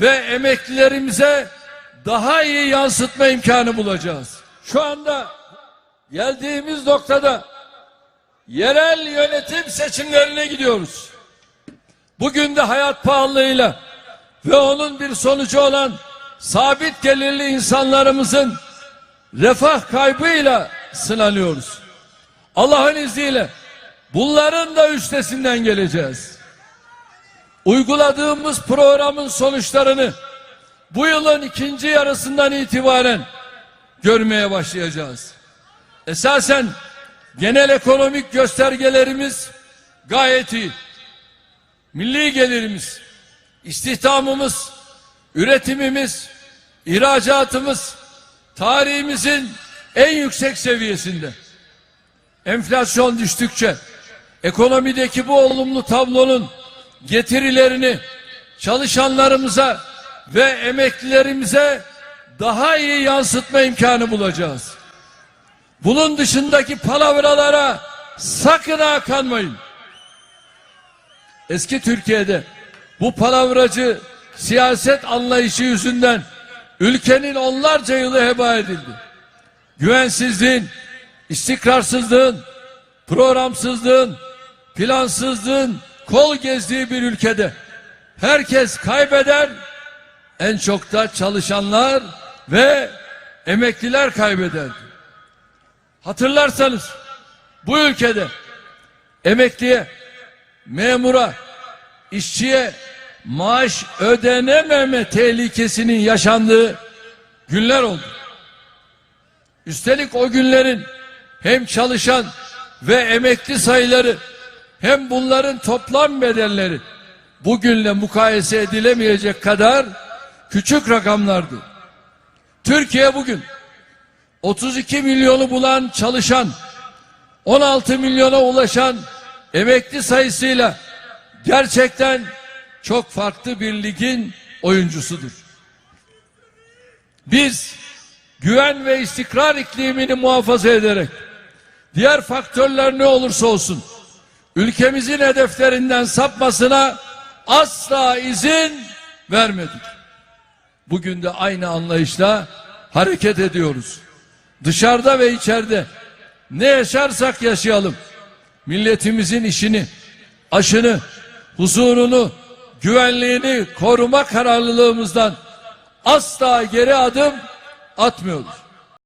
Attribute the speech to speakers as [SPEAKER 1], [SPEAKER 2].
[SPEAKER 1] ve emeklilerimize daha iyi yansıtma imkanı bulacağız. Şu anda geldiğimiz noktada yerel yönetim seçimlerine gidiyoruz. Bugün de hayat pahalılığıyla ve onun bir sonucu olan sabit gelirli insanlarımızın refah kaybıyla sınanıyoruz. Allah'ın izniyle bunların da üstesinden geleceğiz. Uyguladığımız programın sonuçlarını bu yılın ikinci yarısından itibaren görmeye başlayacağız. Esasen genel ekonomik göstergelerimiz gayet iyi. Milli gelirimiz, istihdamımız, üretimimiz, ihracatımız tarihimizin en yüksek seviyesinde. Enflasyon düştükçe ekonomideki bu olumlu tablonun getirilerini çalışanlarımıza ve emeklilerimize daha iyi yansıtma imkanı bulacağız. Bunun dışındaki palavralara sakın ha. Eski Türkiye'de bu palavracı siyaset anlayışı yüzünden ülkenin onlarca yılı heba edildi. Güvensizliğin, istikrarsızlığın, programsızlığın, plansızlığın kol gezdiği bir ülkede herkes kaybeder, en çok da çalışanlar ve emekliler kaybeder. Hatırlarsanız bu ülkede emekliye, memura, işçiye maaş ödenememe tehlikesinin yaşandığı günler oldu. Üstelik o günlerin hem çalışan ve emekli sayıları hem bunların toplam bedelleri bugünle mukayese edilemeyecek kadar küçük rakamlardı. Türkiye bugün 32 milyonu bulan çalışan 16 milyona ulaşan emekli sayısıyla gerçekten çok farklı bir ligin oyuncusudur. Biz güven ve istikrar iklimini muhafaza ederek diğer faktörler ne olursa olsun ülkemizin hedeflerinden sapmasına asla izin vermedik. Bugün de aynı anlayışla hareket ediyoruz. Dışarıda ve içeride ne yaşarsak yaşayalım. Milletimizin işini, aşını, huzurunu, güvenliğini koruma kararlılığımızdan asla geri adım atmıyoruz.